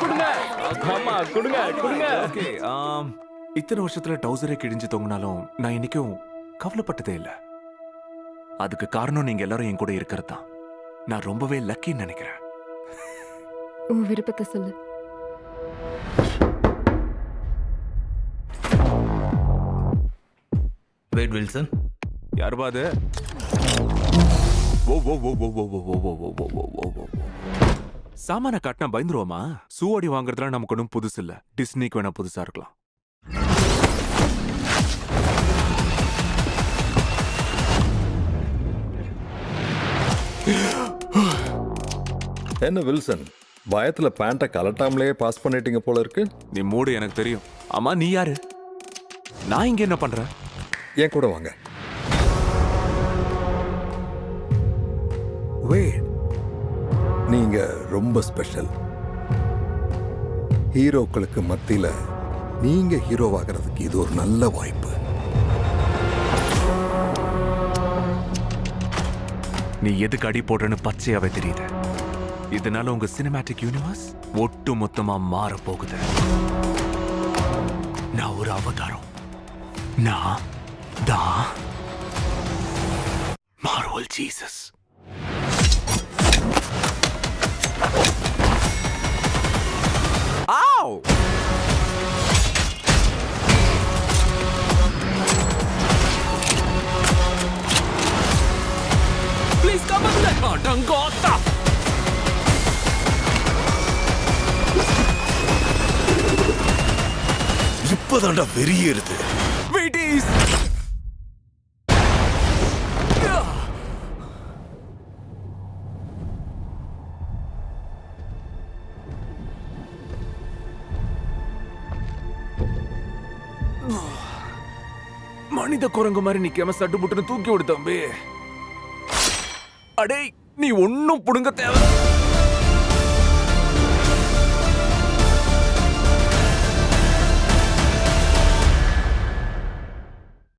கொடுங்க. ஆமா கொடுங்க கொடுங்க. ஓகே இத்தனை வருஷத்துல டவுசரே கிழிஞ்சு தொங்கினாலும் நான் இன்னைக்கும் கவலைப்பட்டதே இல்ல. அதுக்கு காரணம் நீங்க எல்லாரும் என் கூட இருக்கிறது தான் நான் ரொம்பவே லக்கின்னு நினைக்கிறேன். உன் விருப்பத்தை சொல்லு. வெயிட் வில்சன் யாருபா அது சாமான காட்டினா பயந்துருவோமா சூவாடி வாங்குறதுலாம் நமக்கு ஒன்றும் புதுசு இல்ல டிஸ்னிக்கு வேணா புதுசா இருக்கலாம் என்ன வில்சன் பயத்துல பேண்ட்டை கலட்டாமலேயே பாஸ் பண்ணிட்டீங்க போல இருக்கு நீ மூடு எனக்கு தெரியும் ஆமா நீ யாரு நான் இங்க என்ன பண்றேன் என் கூட வாங்க Wait. நீங்க ரொம்ப ஸ்பெஷல் ஹீரோக்களுக்கு மத்தியில நீங்க ஹீரோவாகிறதுக்கு இது ஒரு நல்ல வாய்ப்பு. நீ எதுக்கு அடி போடுறன்னு பச்சையாவே தெரியுது. இதனால உங்க சினிமேட்டிக் யூனிவர்ஸ் ஒட்டு மொத்தமா மாற போகுது. நான் ஒரு அவதாரம். நான் தான் மார்வல் ஜீசஸ் அடங்கோத்தா இப்பதான்டா வெறியேறுது வீட்டிஸ் மனித குரங்கு மாதிரி நிக்காம சட்டு புட்டுன்னு தூக்கி விடு தம்பி அடேய் நீ ஒன்னும் புடுங்க தேவை